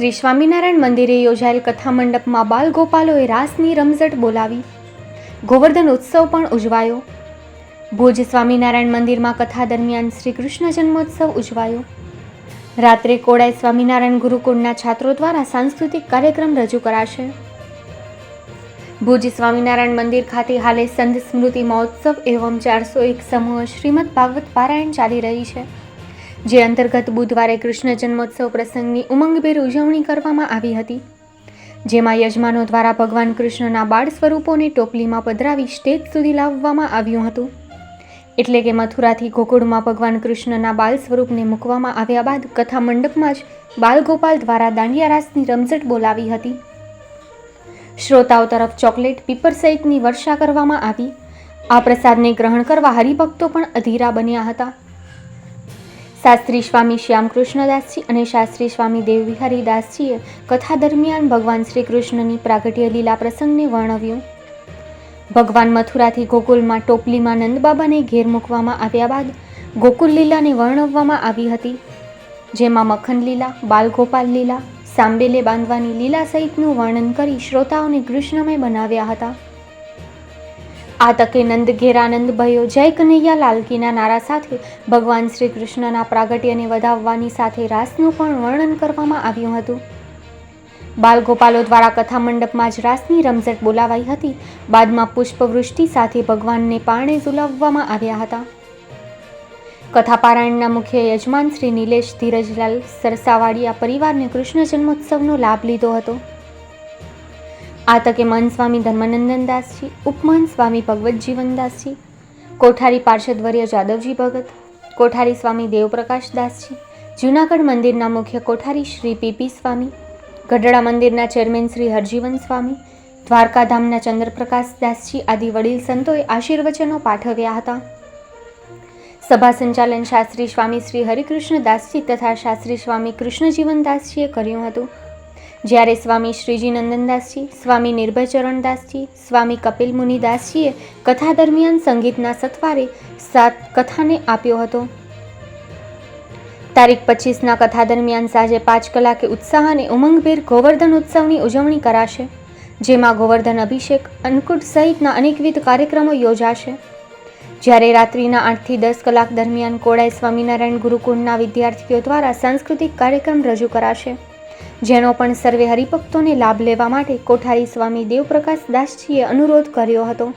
શ્રી સ્વામિનારાયણ મંદિરે યોજાયેલ કથા મંડપમાં બાલ ગોપાલોએ રાસની રમઝટ બોલાવી. ગોવર્ધન ઉત્સવ પણ ઉજવાયો. ભુજ સ્વામિનારાયણ મંદિરમાં કથા દરમિયાન શ્રી કૃષ્ણ જન્મોત્સવ ઉજવાયો. રાત્રે કોડાઈ સ્વામિનારાયણ ગુરુકુળના છાત્રો દ્વારા સાંસ્કૃતિક કાર્યક્રમ રજૂ કરાશે. ભુજ સ્વામિનારાયણ મંદિર ખાતે હાલે સંત સ્મૃતિ મહોત્સવ એવં ચારસો એક સમૂહ શ્રીમદ ભાગવત પારાયણ ચાલી રહી છે. જે અંતર્ગત બુધવારે કૃષ્ણ જન્મોત્સવ પ્રસંગની ઉમંગભેર ઉજવણી કરવામાં આવી હતી. જેમાં યજમાનો દ્વારા ભગવાન કૃષ્ણના બાળ સ્વરૂપોને ટોપલીમાં પધરાવી સ્ટેજ સુધી લાવવામાં આવ્યું હતું. એટલે કે મથુરાથી ગોકુળમાં ભગવાન કૃષ્ણના બાલ સ્વરૂપને મૂકવામાં આવ્યા બાદ કથા મંડપમાં જ બાલગોપાલ દ્વારા દાંડિયા રાસની રમઝટ બોલાવી હતી. શ્રોતાઓ તરફ ચોકલેટ, પીપર સહિતની વર્ષા કરવામાં આવી. આ પ્રસાદને ગ્રહણ કરવા હરિભક્તો પણ અધીરા બન્યા હતા. શાસ્ત્રી સ્વામી શ્યામકૃષ્ણદાસજી અને શાસ્ત્રી સ્વામી દેવવિહારીદાસજીએ કથા દરમિયાન ભગવાન શ્રી કૃષ્ણની પ્રાગટ્ય લીલા પ્રસંગને વર્ણવ્યું. ભગવાન મથુરાથી ગોકુલમાં ટોપલીમાં નંદબાબાને ઘેર મૂકવામાં આવ્યા બાદ ગોકુલ લીલાને વર્ણવવામાં આવી હતી. જેમાં મખન લીલા, બાલગોપાલ લીલા, સાંબેલે બાંધવાની લીલા સહિતનું વર્ણન કરી શ્રોતાઓને કૃષ્ણમય બનાવ્યા હતા. આ તકે નંદ ઘેરાનંદ ભયો, જય કનૈયા લાલકીના નારા સાથે ભગવાન શ્રી કૃષ્ણના પ્રાગટ્યને વધાવવાની સાથે રાસનું પણ વર્ણન કરવામાં આવ્યું હતું. બાલગોપાલો દ્વારા કથા મંડપમાં જ રાસની રમઝટ બોલાવાઈ હતી. બાદમાં પુષ્પવૃષ્ટિ સાથે ભગવાનને પારણે ઝુલાવવામાં આવ્યા હતા. કથાપારાયણના મુખ્ય યજમાન શ્રી નિલેશ ધીરજલાલ સરસાવાડિયા પરિવારને કૃષ્ણ જન્મોત્સવનો લાભ લીધો હતો. આ તકે મહન સ્વામી ધર્મનંદનદાસજી ઉપમહન સ્વામી ભગવત જીવનદાસજી, કોઠારી પાર્ષદવર્ય જાદવજી ભગત, કોઠારી સ્વામી દેવપ્રકાશ દાસજી જૂનાગઢ મંદિરના મુખ્ય કોઠારી શ્રી પીપી સ્વામી, ગઢડા મંદિરના ચેરમેન શ્રી હરજીવન સ્વામી, દ્વારકાધામના ચંદ્રપ્રકાશ દાસજી આદિ વડીલ સંતોએ આશીર્વચનો પાઠવ્યા હતા. સભા સંચાલન શાસ્ત્રી સ્વામી શ્રી હરિકૃષ્ણ દાસજી તથા શાસ્ત્રી સ્વામી કૃષ્ણજીવન દાસજીએ કર્યું હતું. જ્યારે સ્વામી શ્રીજી નંદનદાસજી સ્વામી નિર્ભયચરણદાસજી, સ્વામી કપિલ મુનિદાસજીએ કથા દરમિયાન સંગીતના સથવારે સાત કથાને આપ્યો હતો. તારીખ પચીસના કથા દરમિયાન સાંજે પાંચ કલાકે ઉત્સાહ અને ઉમંગભેર ગોવર્ધન ઉત્સવની ઉજવણી કરાશે, જેમાં ગોવર્ધન અભિષેક, અન્નકૂટ સહિતના અનેકવિધ કાર્યક્રમો યોજાશે. જ્યારે રાત્રિના આઠથી દસ કલાક દરમિયાન કોળાઈ સ્વામિનારાયણ ગુરુકુળના વિદ્યાર્થીઓ દ્વારા સાંસ્કૃતિક કાર્યક્રમ રજૂ કરાશે. જેનો પણ સર્વે હરિભક્તોને લાભ લેવા માટે કોઠારી સ્વામી દેવપ્રકાશ દાસજીએ અનુરોધ કર્યો હતો.